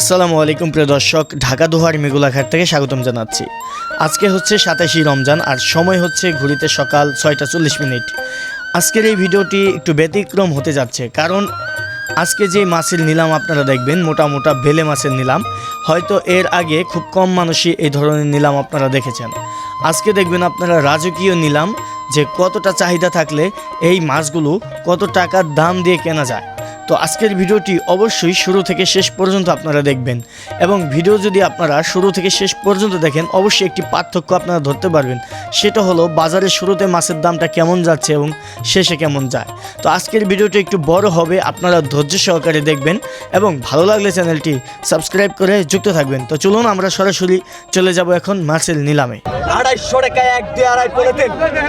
আসসালামু আলাইকুম প্রিয় দর্শক, ঢাকা দোহার মেগুলাঘাট থেকে স্বাগতম জানাচ্ছি। আজকে হচ্ছে সাতাশি রমজান আর সময় হচ্ছে ঘুরিতে সকাল ছয়টা চল্লিশ মিনিট। আজকের এই ভিডিওটি একটু ব্যতিক্রম হতে যাচ্ছে কারণ আজকে যে মাছের নিলাম আপনারা দেখবেন, মোটা মোটা বেলে মাছের নিলাম, হয়তো এর আগে খুব কম মানুষই এই ধরনের নিলাম আপনারা দেখেছেন। আজকে দেখবেন আপনারা রাজকীয় নিলাম, যে কতটা চাহিদা থাকলে এই মাছগুলো কত টাকার দাম দিয়ে কেনা যায়। তো আজকের ভিডিওটি অবশ্যই শুরু থেকে শেষ পর্যন্ত আপনারা দেখবেন। এবং ভিডিও যদি আপনারা শুরু থেকে শেষ পর্যন্ত দেখেন অবশ্যই একটি পার্থক্য আপনারা ধরতে পারবেন। সেটা হলো বাজারের শুরুতে মাছের দামটা কেমন যাচ্ছে এবং শেষে কেমন যায়। তো আজকের ভিডিওটি একটু বড় হবে আপনারা ধৈর্য সহকারে দেখবেন এবং ভালো লাগলে চ্যানেলটি সাবস্ক্রাইব করে যুক্ত থাকবেন। তো চলুন আমরা সরাসরি চলে যাব এখন মাছের নিলামে। আড়াইশো টাকায় এক দুই আড়াই করে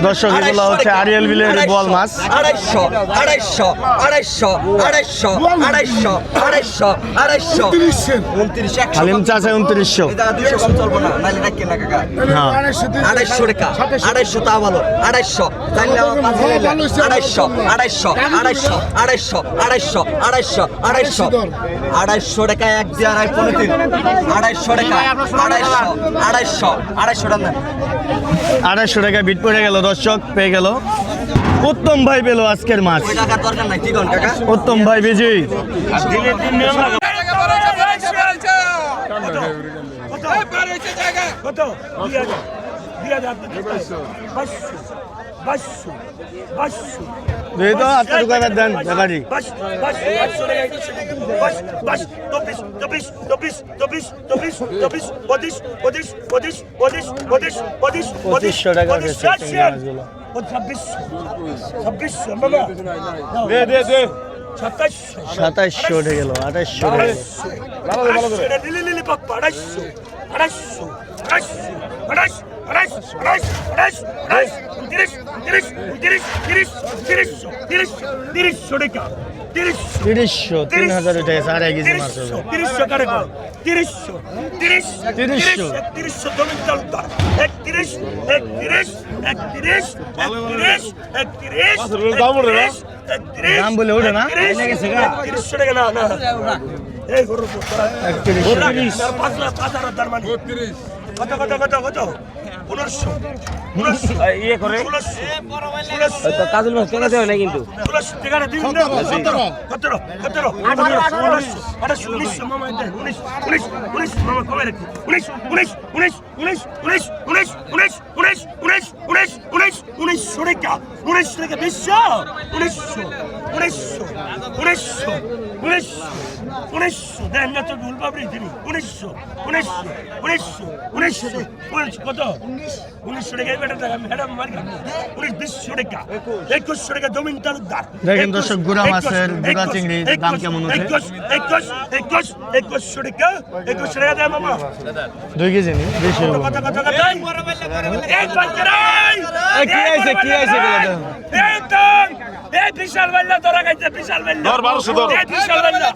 দর্শক, এগুলো হচ্ছে আরিয়াল বিলের বোয়াল মাছ। আড়াইশো আড়াইশো আড়াইশো আড়াইশো আড়াইশো আড়াইশো আড়াইশো উনত্রিশ। একশো হালিম চাচা উনত্রিশশো। দুইশো কম চলবো না নাইলে রাখেন না কাকা। হ্যাঁ। আড়াইশো টাকা আড়াইশো তা ভালো আড়াইশো। আড়াইশো আড়াইশো আড়াইশো আড়াইশো আড়াইশো আড়াইশো আড়াইশো। আড়াইশো টাকা এক দিয়ে আড়াই পনেরো তিন আড়াইশো টাকা আড়াইশো আড়াইশো আড়াইশো। টাকা। আড়াইশো টাকা বিট পড়ে গেল, দর্শক, পেয়ে গেল। উত্তম ভাই পেল আজকের মাছ। উত্তম ভাই বিজি কত? তো আটটা টাকা দেন ব্যাপারি। পঁচিশশো টাকা সাতাইশশো উঠে গেল আঠাইশশো উঠে গেল। আড়াইশো আড়াইশো আড়াইশো আড়াইশো আঠাইশ আঠাইশ আঠাইশ আঠাইশ উনত্রিশ উনত্রিশ উনত্রিশ তিরিশ তিরিশশো তিন হাজার উঠে গেছে তিরিশশো তিরিশশো তিরিশ তিরিশশো তিরিশশো জমিন চালতা এক এক তিরিশ এক না? দাম বলে ওঠে না? কত কত কত কত? ইয়ে করে কাজল মাছ টাকা দেওয়া না কিন্তু উনিশশো টাকা উনিশশো টাকা বিশ্ব উনিশশো উনিশশো উনিশশো উনিশশো উনিশশো। দেন না তো ভুল পাবলি তিনি উনিশশো উনিশশো উনিশশো উনিশশো। উনিশ কত? উনিশশো টাকা। বেটা টাকা ম্যাডাম মারি উনিশ বিশশো টাকা। একুশশো টাকা জমিন তালুকদার। দেখেন দর্শক, গুড়া মাছের, গুড়া চিংড়ির দাম কেমন ওঠে? একুশ একুশ একুশ একুশশো টাকা। একুশশো টাকা দেয় মামা। দুই কেজি নি বেশি হবে কথা কথা কথা এই বাচ্চারাই কি আইছে, কি দেখো। এই তো এই বিশাল বাল্লা তোরা গাইছে বিশাল বাল্লা। ধর 1200 ধর। এই বিশাল বাল্লা।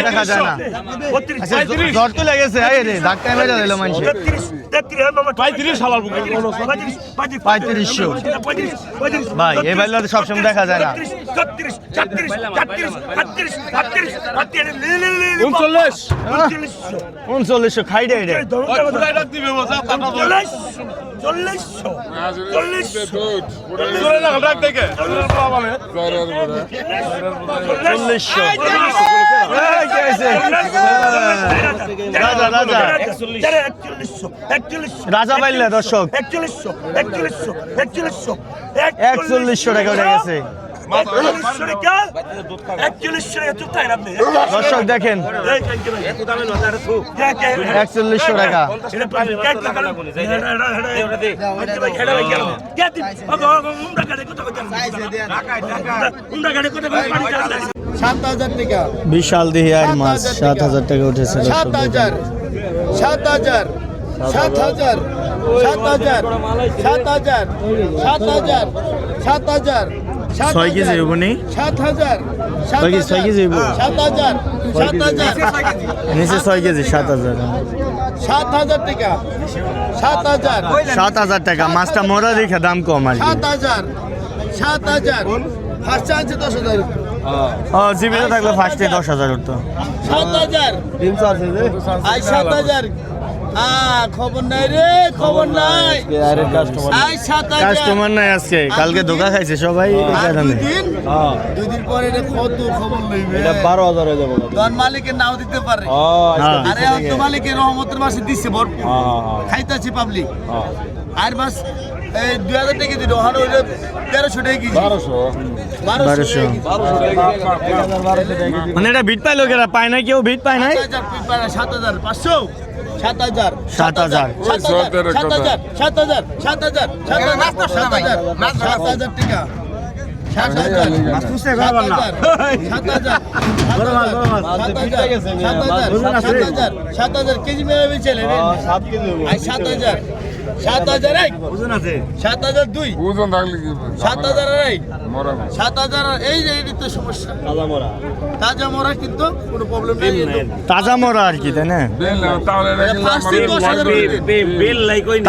দেখা যায় সবসময় দেখা যায় না। উনচল্লিশ। খাই দেয় রাজা পাইলে দর্শক। একচল্লিশশো একচল্লিশশো একচল্লিশশো। একচল্লিশশো টাকা উঠে গেছে। দর্শক দেখেন একচল্লিশশো টাকা বিশাল দিহিয়ার মাছ সাত হাজার টাকা উঠেছে সাত হাজার সাত হাজার সাত হাজার সাত হাজার সাত হাজার সাত হাজার সাত হাজার ছয় কেজি হইব নি? সাত হাজার। ছয় কেজি, ছয় কেজি হইব? সাত হাজার। সাত হাজার। নিচে ছয় কেজি। সাত হাজার সাত হাজার। টাকা। সাত হাজার। সাত হাজার টাকা। মাছটা মরা রেখে দাম কম আর সাত হাজার। সাত হাজার। ফার্স্ট আছে দশ হাজার। ও জীবিত থাকলে ফার্স্টে দশ হাজার উঠতো। সাত হাজার। সাত হাজার। আ খবর নাই রে খবর নাই আই সাত হাজার কাস্টমার নাই আজকে কালকে ধোকা খাইছে সবাই আর দিন দুই দিন পরে কত খবর লইবে এটা বারো হাজার হয়ে যাবে তোর মালিকের নাও দিতে পারে। আরে তো মালিকের রহমতের মাসে দিচ্ছে ভরপুর। খাইতেছে পাবলিক আর বাস এই দুই হাজার টাকা দিল ওখানে ওই তেরোশো টাকা কেজি। বারোশো। মানে এটা ভিট পাই লোকেরা পায় না কেউ? ভিট পায় নাই? সাত হাজার পাঁচশো। সাত হাজার সাত হাজার। সাত হাজার সাত হাজার সাত হাজার সাত হাজার সাত হাজার সাত হাজার টাকা সাত হাজার সাত হাজার সাত হাজার কেজি মেয়ে বেচেলে আই সাত হাজার সাত হাজার এক। সাত হাজার দুই। ওজন থাকলে কি সাত হাজার এক। মরা সাত হাজার এই যে এই সমস্যা। তাজা মরা। কিন্তু কোনো প্রবলেম নেই। তাজা মরা আর কি তাই না? কিন্তু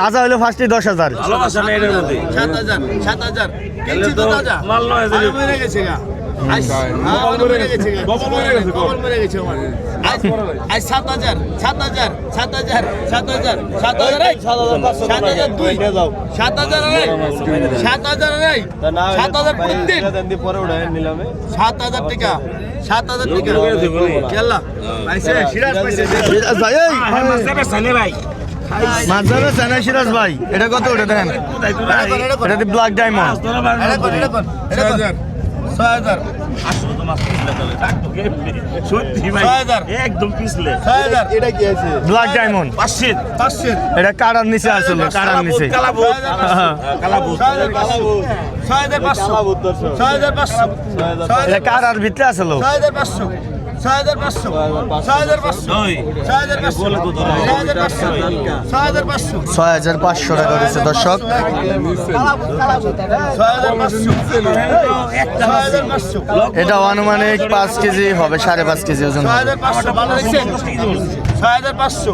তাজা হলে ফার্স্টে দশ হাজার। সাত হাজার সাত হাজার। কিনছি তাজা। আরে মরে গেছে গা। সাত হাজার সাত হাজার সাত হাজার সাত হাজার সাত হাজার সাত হাজার দুই। সাত হাজার সাত হাজার সাত হাজার টাকা। সাত হাজার ভাই হ্যাঁ, হ্যাঁ, সিরাজ ভাই। এটা কত? ওটা দেখেন এটা ব্ল্যাক ডায়মন্ড ছয় হাজার। ছয় হাজার। একদম পিছলে। ছয় হাজার। এটা কি আছে? ব্ল্যাক ডায়মন্ড পাঁচশো। পাঁচশো। এটা কারার নিচে আসলে কারার নিচে। কালাবুত হ্যাঁ। কালাবুত। ছয় হাজার পাঁচশো। ছয় হাজার পাঁচশো। ছয় হাজার পাঁচশো। ছয় এটা হাজার কারার ভিতরে আসলো ছয় হাজার পাঁচশো। ছয় হাজার পাঁচশো ছয় হাজার পাঁচশো টাকা রয়েছে দর্শক এটা আনুমানিক পাঁচ কেজি হবে সাড়ে পাঁচ কেজি ওজন ছয় হাজার পাঁচশো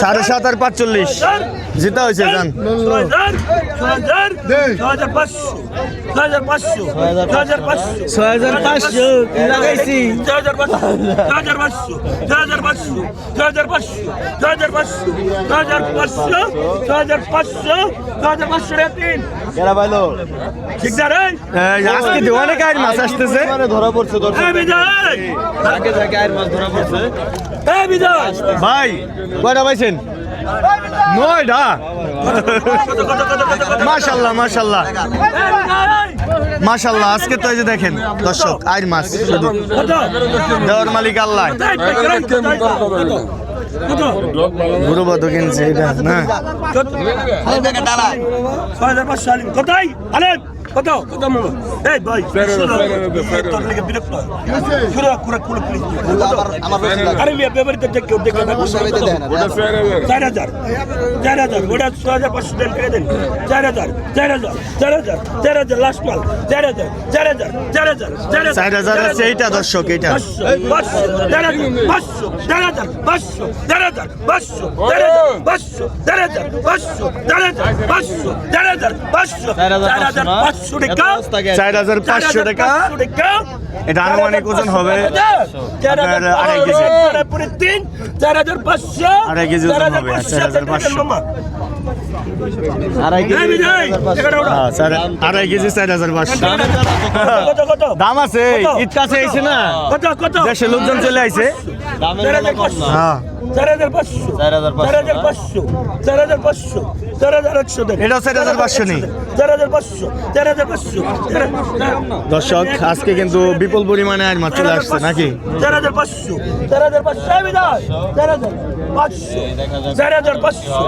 সাড়ে সাত আর পাঁচচল্লিশ জিতা হয়েছে জান ছয় হাজার পাঁচশো লাগাইছি? ছয় হাজার পাঁচশো ছয় হাজার পাঁচশো ছয় হাজার পাঁচশো ছয় হাজার পাঁচশো ছয় হাজার পাঁচশো ছয় হাজার পাঁচশো ছয় হাজার পাঁচশো ছয় হাজার পাঁচশো রে তিন ঠিক না রে এই, আজকে দেওয়ানে কার মাছ আসতেছে এই বিজয় এই বিজয়! ভাই কয়টা পাইছেন? নয়টা? মাশাল্লাহ মাশাল্লাহ। এই বিজয়! মাশাল্লাহ আজকে তো এই যে দেখেন, দর্শক আইর মাছ শুধু। দেওয়ার মালিক আল্লাহ। গুরু কোথায়? কত কত মূল্য এই ভাই বিরক্ত শুরু করে কুড়ে প্লিজ আরে মিয়া বেবারিতে যে কেউ দেখে না চার হাজার চার হাজার ওটা ছয় হাজার পাঁচশো দেন টাকা দেন চার হাজার চার হাজার চার হাজার চার হাজার লাস্ট মাল চার হাজার চার হাজার চার হাজার চার হাজার আছে এইটা দর্শক এইটা পাঁচশো চার হাজার পাঁচশো চার হাজার পাঁচশো চার হাজার পাঁচশো চার হাজার পাঁচশো চার হাজার পাঁচশো চার হাজার পাঁচশো চার হাজার পাঁচশো চার হাজার পাঁচশো টাকা চার হাজার পাঁচশো টাকা এটা আনুমানিক ওজন হবে আড়াই কেজি। তিন চার হাজার পাঁচশো আড়াই কেজি ওজন হবে, চার হাজার পাঁচশো। দর্শক আজকে কিন্তু বিপুল পরিমাণে আর আসছে নাকি চার হাজার পাঁচশো চার হাজার পাঁচশো চার হাজার পাঁচশো চার হাজার পাঁচশো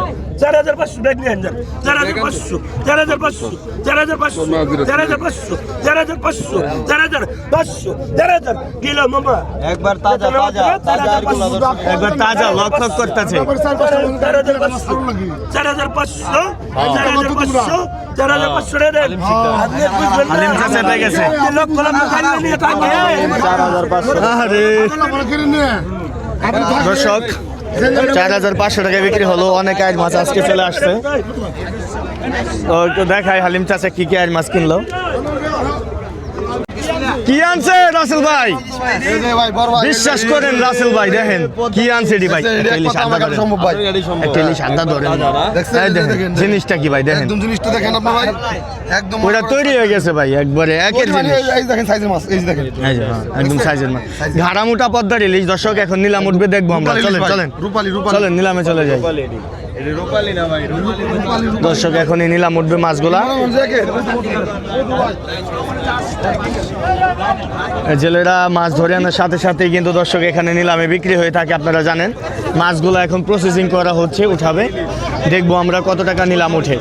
চার হাজার পাঁচশো ব্যাগ নিয়ে যান চার হাজার পাঁচশো চার হাজার পাঁচশো চার হাজার পাঁচশো চার হাজার পাঁচশো চার হাজার পাঁচশো চার হাজার পাঁচশো চার হাজার কিলো মামা একবার তাজা তাজা। একবার তাজা লক লক করতেছে চার হাজার পাঁচশো চার হাজার পাঁচশো চার হাজার পাঁচশো চার হাজার পাঁচশো রে দেন আপনি বুঝবেন না। হালিম চাচা পেয়ে গেছে। লক্ষ লক্ষ নিয়ে থাকে আরে দর্শক চার হাজার পাঁচশো টাকা বিক্রি হলো, অনেক আয়ের মাছ আজকে চলে আসছে। তো একটু দেখাই হালিম চাচা কি কি আয়ের মাছ কিনলো। কি আনছে রাসেল ভাই? বিশ্বাস করেন রাসেল ভাই দেখেন কি আনছে এটি ভাই? ধরেন। জিনিসটা কি ভাই দেখেন। একদম জিনিসটা দেখেন আপনার ভাই। একদম ওটা তৈরি হয়ে গেছে ভাই একবারে একের মানে জিনিস। এই- এই দেখেন সাইজের মাছ এই দেখেন। এই যে, হ্যাঁ, একদম সাইজের মাছ। ঘাড়া মোটা পদ্মার ইলিশ দর্শক এখন নিলাম উঠবে দেখব আমরা। চলেন চলেন। রূপালী, রূপালী। চলেন নিলামে চলে যাই। দর্শক এখন এই নিলাম উঠবে মাছগুলা। জেলেরা মাছ ধরে আনার সাথে সাথেই কিন্তু দর্শক এখানে নিলামে বিক্রি হয়ে থাকে, আপনারা জানেন। মাছগুলো এখন প্রসেসিং করা হচ্ছে, উঠাবে। দেখব আমরা কত টাকা নিলাম উঠে।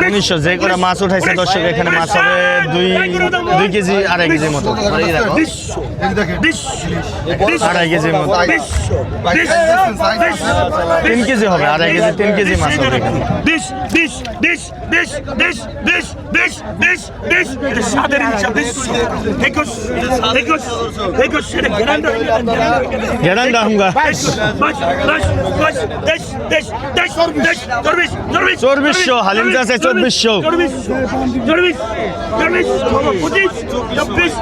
উনিশশো যে করে মাছ উঠাইছে দর্শক এখানে মাছ হবে দুই দুই কেজি আড়াই কেজির মতো। আড়াই কেজির মধ্যে তিন কেজি হবে আড়াই কেজি তিন কেজি মাছ হবে চব্বিশশো হালিম আছে চব্বিশশো চব্বিশ চব্বিশ চব্বিশ চব্বিশ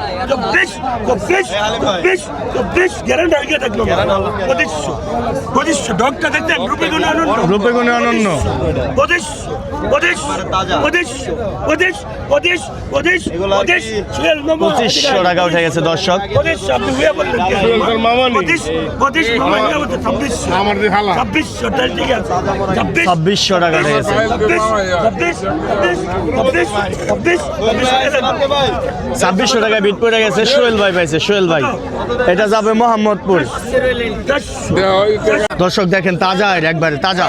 চব্বিশ বেশ থাকল পঁচিশশো। পঁচিশশো। ডগটা দেখতে রূপে গুণে অনন্য রূপে গুণে অনন্য পঁচিশশো। ছাব্বিশশো টাকা গেছে বিট পড়ে গেছে সোহেল ভাই পাইছে সোহেল ভাই এটা যাবে মোহাম্মদপুর দর্শক দেখেন তাজা একবারে তাজা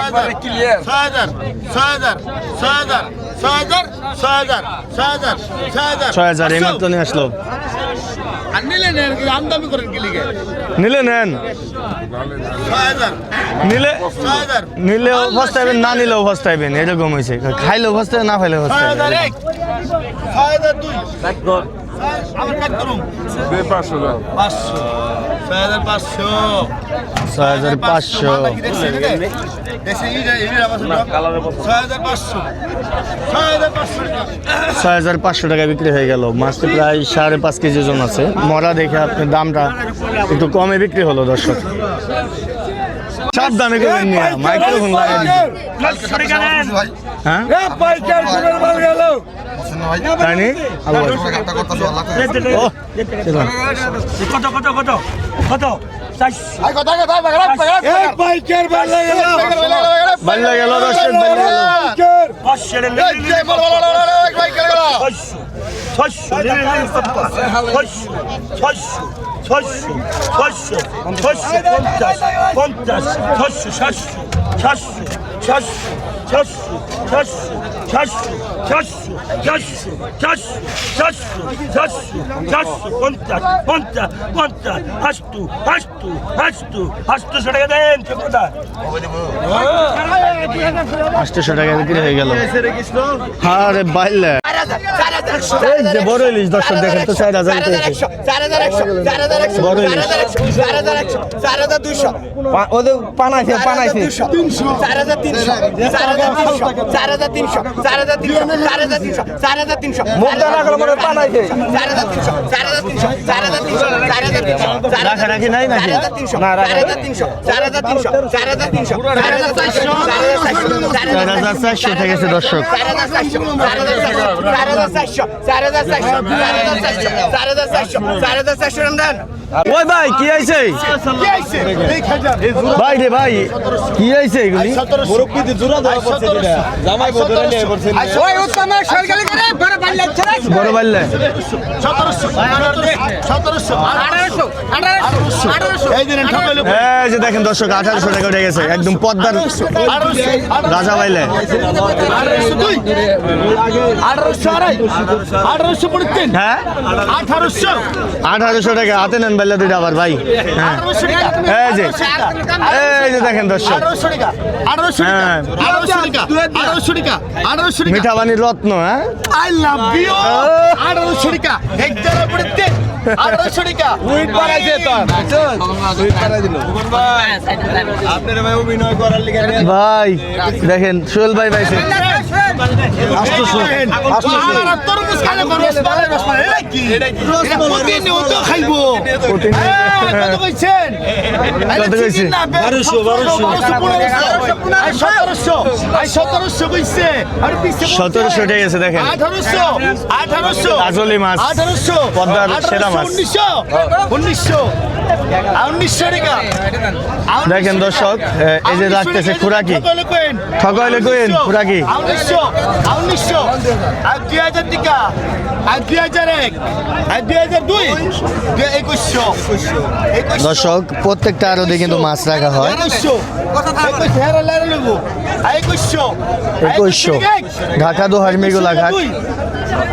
ছয় হাজার এইমাত্র নিয়ে নিলে নেন নিলে নিলেও ফস্তাইবেন না নিলেও এরকম হয়েছে খাইলেও ফস্তাইবেন না খাইলেও ফস্তাইবেন ছয় হাজার পাঁচশো। ছয় টাকা। বিক্রি হয়ে গেল। মাছটি প্রায় সাড়ে পাঁচ কেজি ওজন আছে। মরা দেখে আপনি দামটা একটু কমে বিক্রি হলো দর্শক। সাবধানে করবেন নিয়ে মাইক্রোফোন লাগাই তাইনি কত কত কত? কত? ছয়শো। পঞ্চাশ পঞ্চাশ ছয়শো সাতশো সাতশো সাতশো সাতশো সাতশো সাতশো সাতশো সাতশো সাতশো সাতশো সাতশো পঞ্চাশ পঞ্চাশ পঞ্চাশ আষ্টু আষ্টু আষ্টু আষ্টশো টাকা দেন ছোটটা আটশোশো টাকা বিক্রি হয়ে গেল। আরে বাইলে। এই যে বড় ইলিশ দর্শক দেখেন তো চার হাজার পেয়েছে বড় ইলিশ ওদের পানাইছে পানাইছে মুখ দানা করে মনে হয় পানাইছে রাখা রাখি নাই নাকি চার হাজার চারশো উঠে গেছে দর্শক ওই ভাই কি আইছে ভাই রে ভাই কি আইছে এগুলি? বড় বাল্লে এই যে দেখেন দর্শক আঠারোশো টাকা উঠে গেছে একদম পদ্মার রাজা বাইলে হ্যাঁ। আঠারোশো। টাকা হাতে নেন বাইলে দুইটা আবার ভাই। হ্যাঁ। এই যে এই যে দেখেন দর্শক। হ্যাঁ। মিঠা রত্ন হ্যাঁ। You. আঠারোশো টাকা আঠারোশো ভাই দেখেন সোহেল ভাই পাইছে। হ্যাঁ, সতেরোশো দেখেন। আঠারোশো আঠারোশো। কাজলি মাছ। আঠারোশো। পদ্মার সেরা মাছ। উনিশশো। উনিশশো। উনিশশো দেখেন দর্শক এই যে রাখতেছে খুরাকি। ঠকাইলে কইন, খুরাকি। উনিশশো উনিশশো আর দুই হাজার টাকা আর দুই হাজার এক আর দুই হাজার দুই একুশশো দর্শক প্রত্যেকটা আরদে কিন্তু মাছ রাখা হয় একুশশো একুশশো ঢাকা দু হাজমিগুলা ঘাট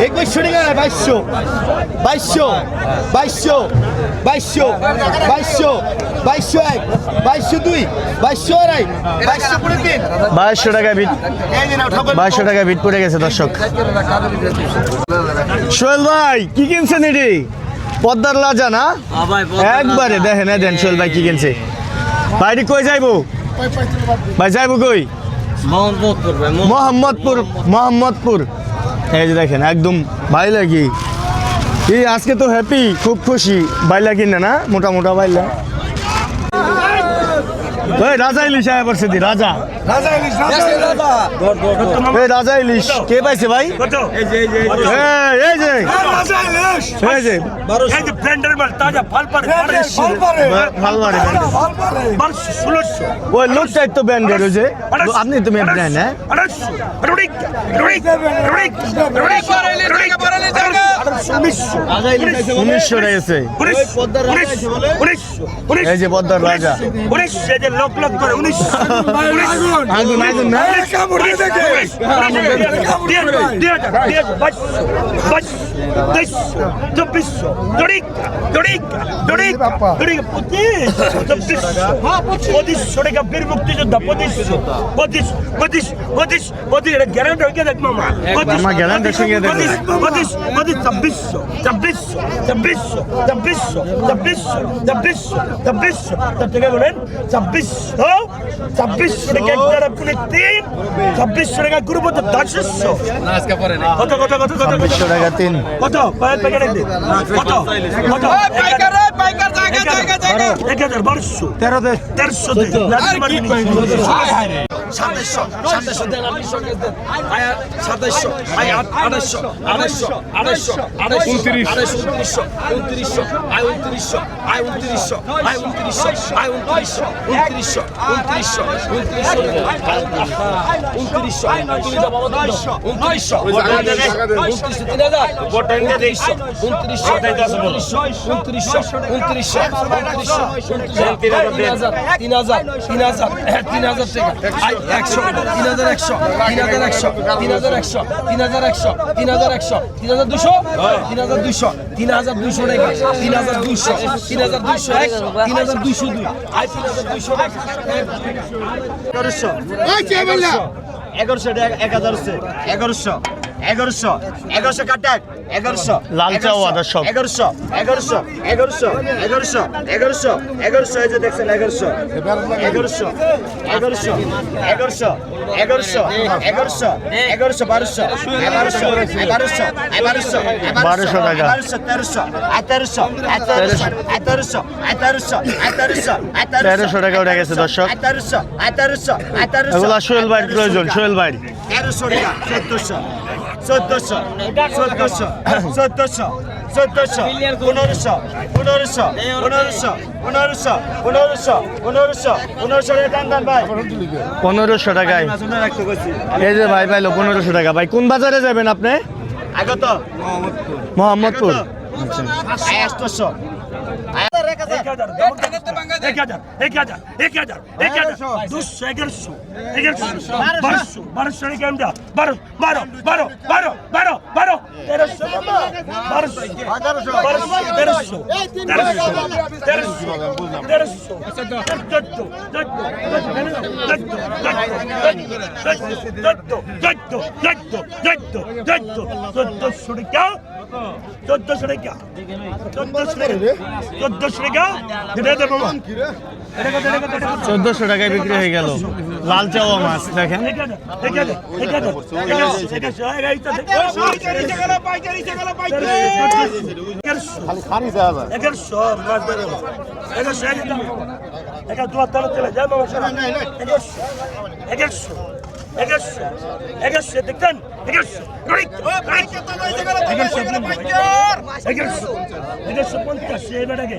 একুশশো টাকা বাইশশো। বাইশশো বাইশশো বাইশশো বাইশশো বাইশশো এক বাইশশো দুই বাইশশো আড়াই বাইশশো কুড়ি তিন বাইশশো টাকা বিট বাইশশো টাকা পড়ে গেছে দর্শক। সোহেল ভাই কি কিনছেন এটি? পদ্মার লাজা না? একবারে দেখেন দেন সোহেল ভাই কি কিনছে। ভাইটি কই যাইবো? ভাই যাইবো কই? মোহাম্মদপুর। মোহাম্মদপুর মোহাম্মদপুর। এই যে দেখেন, একদম ভাই লাগি কি আজকে তো হ্যাপি খুব খুশি। বাইলা কিনে না, মোটা মোটা বাইলা। ওই রাজা ইলিশ আয়া পড়ছে দি রাজা। এই রাজা ইলিশ কে পাইছে ভাই? কত এই, এই যে এই যে। এই যে। ব্র্যান্ডের মাল তাজা ফল পারে মারে বারোশো ষোলোশো। ওই লোকটাই তো ব্যান্ডের ওই যে। আপনি তো মেয়ে ব্র্যান্ড হ্যাঁ? রুড়িক রুড়িক রুড়িক রয়েছে এই যে পদ্মার রাজা। এই যে লোক লোক করে উনিশশো আগুন আগুন না? পঁচিশশো টাকা বীর মুক্তিযোদ্ধা পঁচিশশো পঁচিশ পঁচিশ পঁচিশ পঁচিশ এটা গ্যারান্টি হয়ে দেখ মামা। দেখো। পঁচিশ পঁচিশ পঁচিশ ছাব্বিশশো ছাব্বিশশো ছাব্বিশশো ছাব্বিশশো ছাব্বিশশো ছাব্বিশশো ছাব্বিশশো তার থেকে বলেন ছাব্বিশশো ছাব্বিশশো টাকা এক দ্বারা পুনে তিন ছাব্বিশশো টাকা গুরু মধ্যে দশশো কত কত কত কত কত ছাব্বিশশো টাকা তিন। কত কয়েক প্যাকেট একদিন কত কত এক হাজার বারোশো। তেরো তেরোশো সাতাইশশো সাতাইশশো দেন আপনি সঙ্গে দেন। আয় সাতাইশশো আয় আড়াইশো আড়াইশো আড়াইশো আড়াইশো আড়াইশো উনত্রিশশো উনত্রিশশো আয় উনত্রিশশো আয় উনত্রিশশো আয় উনত্রিশশো আয় উনত্রিশশো উনত্রিশশো উনত্রিশশো উনত্রিশশো উনত্রিশশো তুমি তুমি দাও উনত্রিশশো উনত্রিশশো তিন হাজার উনত্রিশশো উনত্রিশশো উনত্রিশশো উনত্রিশশো উনত্রিশশো তিন হাজার তিন হাজার তিন হাজার তিন হাজার টাকা। একশো তিন হাজার একশো তিন হাজার একশো তিন হাজার একশো তিন হাজার একশো তিন হাজার একশো তিন হাজার দুশো তিন হাজার দুশো তিন হাজার দুশো টাকা তিন হাজার দুশো তিন হাজার দুশো এক তিন হাজার দুশো দুই আই তিন হাজার দুশো এগারোশো এগারোশো এক হাজার এগারোশো এগারোশো এগারোশো কাটাক এগারোশো লাল চাওয়া দর্শক। এগারোশো এগারোশো এগারোশো এগারোশো এগারোশো এগারোশো এই যে দেখছেন এগারোশো এগারোশো এগারোশো এগারোশো এগারোশো এগারোশো এগারোশো বারোশো এগারোশো এগারোশো এগারোশো বারোশো। বারোশো তেরোশো আঠারোশো আঠারোশো আঠারোশো আঠারোশো আঠারোশো তেরোশো টাকা উঠে গেছে দর্শক আঠারোশো আঠারোশো আঠারোশো এগুলা সোহেল ভাইয়ের প্রয়োজন সোহেল ভাই তেরোশো টাকা চোদ্দশো চোদ্দশো চোদ্দশো চোদ্দশো চোদ্দশো পনেরোশো পনেরোশো পনেরোশো পনেরোশো পনেরোশো পনেরোশো পনেরোশো টাকা ভাই। পনেরোশো টাকায় এই যে ভাই পাইলো পনেরোশো টাকা। ভাই কোন বাজারে যাবেন আপনি? আগত। মোহাম্মদপুর। আয়াষ্টশো এক হাজার এক হাজার এক হাজার এক হাজার দুশো এগারোশো এগারোশো বারোশো। বারোশো নাকি আমরা বারো বারো বারো বারো বারো বারো তেরোশো বারোশো তেরোশো তেরোশো তেরোশো তেরোশো চোদ্দ চোদ্দ চোদ্দ চোদ্দ চোদ্দ চোদ্দ চোদ্দ চোদ্দ চোদ্দশো টাকা। চোদ্দশো টাকা চোদ্দশো টাকা চোদ্দশো টাকায় বিক্রি হয়ে গেল লাল চাওয়া মাছ দেখেন এগারোশো এগারোশো এগারোশো দেখতেন এগারোশো এগারোশো পঞ্চাশ এবার আগে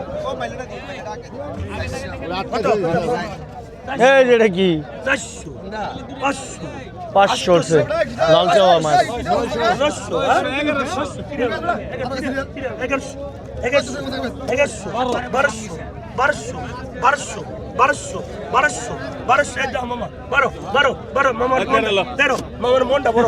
এই যেটা কি? পাঁচশো। উঠছে লাল চাওয়া মাছ। বারোশো। বারোশো। বারোশো। বারোশো। বারোশো। একদম মামার মনটা বড়।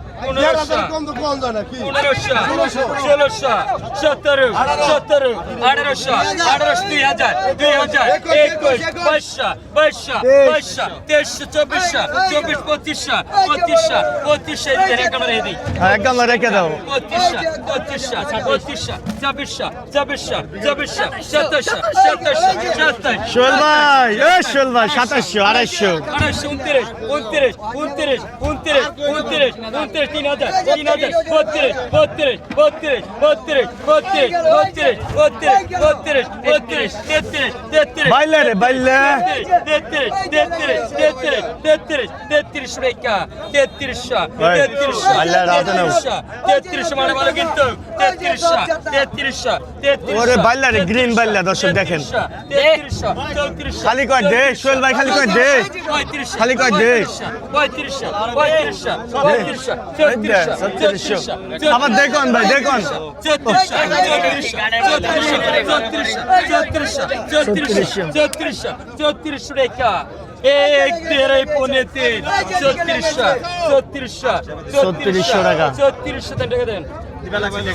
ষোলোশো। সতেরো সতেরো আঠারোশো আঠারোশো দুই হাজার দুই হাজার একুশ বাইশশো বাইশশো বাইশশো তেইশশো চব্বিশশো চব্বিশ পঁচিশশো পঁচিশশো পঁচিশশো একেবারে দিই। এক গামলা রেখে দাও। পঁচিশশো পঁচিশশো পঁচিশশো ছাব্বিশশো ছাব্বিশশো ছাব্বিশশো সাতাশশো সাতাশশো সাতাশ শোল ভাই এ শোল ভাই সাতাশশো আড়াইশো। আড়াইশো উনত্রিশ উনত্রিশ উনত্রিশ উনত্রিশ উনত্রিশ উনত্রিশ তিন হাজার তিন হাজার বত্রিশ বত্রিশ বত্রিশ বত্রিশ বত্রিশ বত্রিশ বত্রিশ বত্রিশ বত্রিশ তেত্রিশ তেত্রিশ বাইলে রে বাইলে। তেত্রিশ তেত্রিশ তেত্রিশ তেত্রিশ তেত্রিশ রেখা তেত্রিশশো ভাই, তেত্রিশশো তেত্রিশশো মানে ভালো কিন্তু তেত্রিশশো তেত্রিশশো তেত্রিশশো ওরে বাইলা রে গ্রিন বাইলা দর্শক দেখেন। তেত্রিশশো চৌত্রিশশো খালি কয় দে সোহেল ভাই খালি কয় দে। পঁয়ত্রিশশো খালি কয় দে। পঁয়ত্রিশশো পঁয়ত্রিশশো পঁয়ত্রিশশো আবার দেখুন ভাই দেখুন। চৌত্রিশশো চৌত্রিশশো এক পৌনে তিন। টাকা। চৌত্রিশশো টাকা দেন।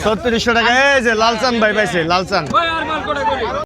ছত্রিশশো টাকা এই যে লালচান ভাই পাইছে লালচান